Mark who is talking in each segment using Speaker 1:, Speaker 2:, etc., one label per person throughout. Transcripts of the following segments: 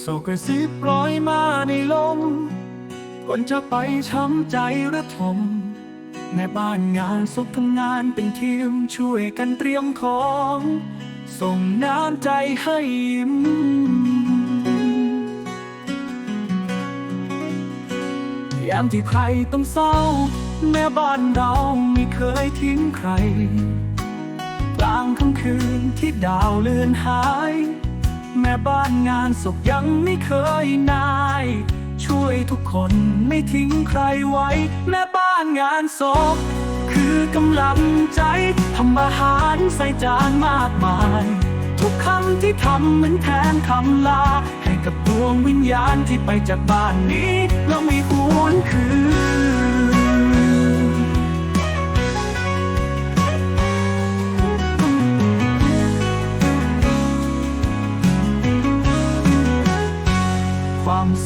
Speaker 1: โศกกระซิบร้อยมาในลมคนจะไปช้ำใจระทมแม่บ้านงานศพทำงานเป็นทีมช่วยกันเตรียมของ ส่งน้ำใจให้ยิ้มยามที่ใครต้องเศร้า แม่บ้านเราไม่เคยทิ้งใครกลางค่ำคืนที่ดาวเลือนหาย ม่บ้านงานศพยังไม่เคยนาย ช่วยทุกคนไม่ทิ้งใครไว้ แม่บ้านงานศพคือกำลังใจทำอาหารใส่จานมากมาย ทุกคำที่ทำเหมือนแทนคำลา ให้กับดวงวิญญาณที่ไปจากบ้านนี้แล้วไม่หวนคืน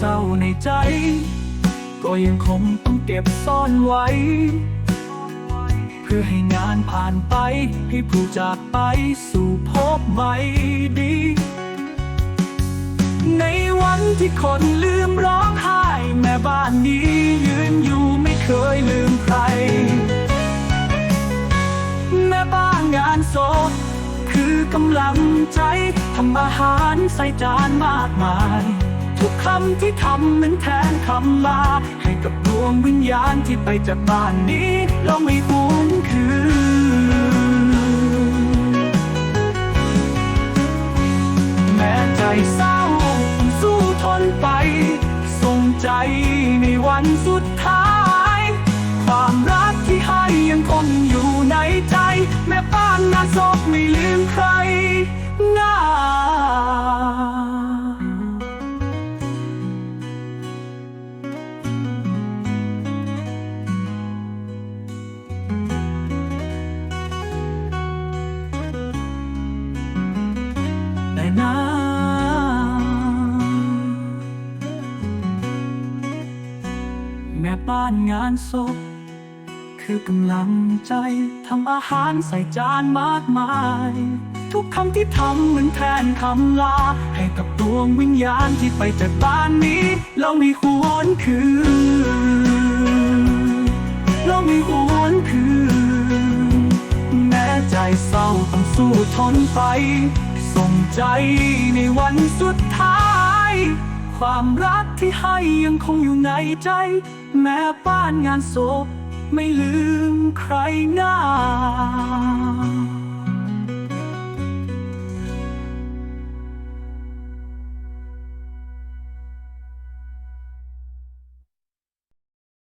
Speaker 1: เศร้าในใจ ก็ยังคงต้องเก็บซ่อนไว้ เพื่อให้งานผ่านไป ให้ผู้จากไปสู่พบใหม่ดี ในวันที่คนลืมร้องไห้แม่บ้านนี้ยืนอยู่ไม่เคยลืมใคร แม่บ้านงานศพคือกำลังใจทำอาหารใส่จานมากมาย ทุกคำที่ทำเหมือนแทนคำลา ให้กับดวงวิญญาณที่ไปจากบ้านนี้เราไม่หวนคืน แม้ใจเศร้า สู้ทนไป ส่งใจในวันสุด นาแม่บ้านงานศพคือกำลังใจทำอาหารใส่จานมากมาย ทุกคำที่ทำเหมือนแทนคำลา ให้กับดวงวิญญาณที่ไปจากบ้านนี้เราไม่หวนคืนเราไม่หวนคืนแม้ใจเศร้าต้องสู้ทนไป ส่งใจในวันสุดท้าย ความรักที่ให้ยังคงอยู่ในใจ แม้บ้านงานศพไม่ลืมใครง่าย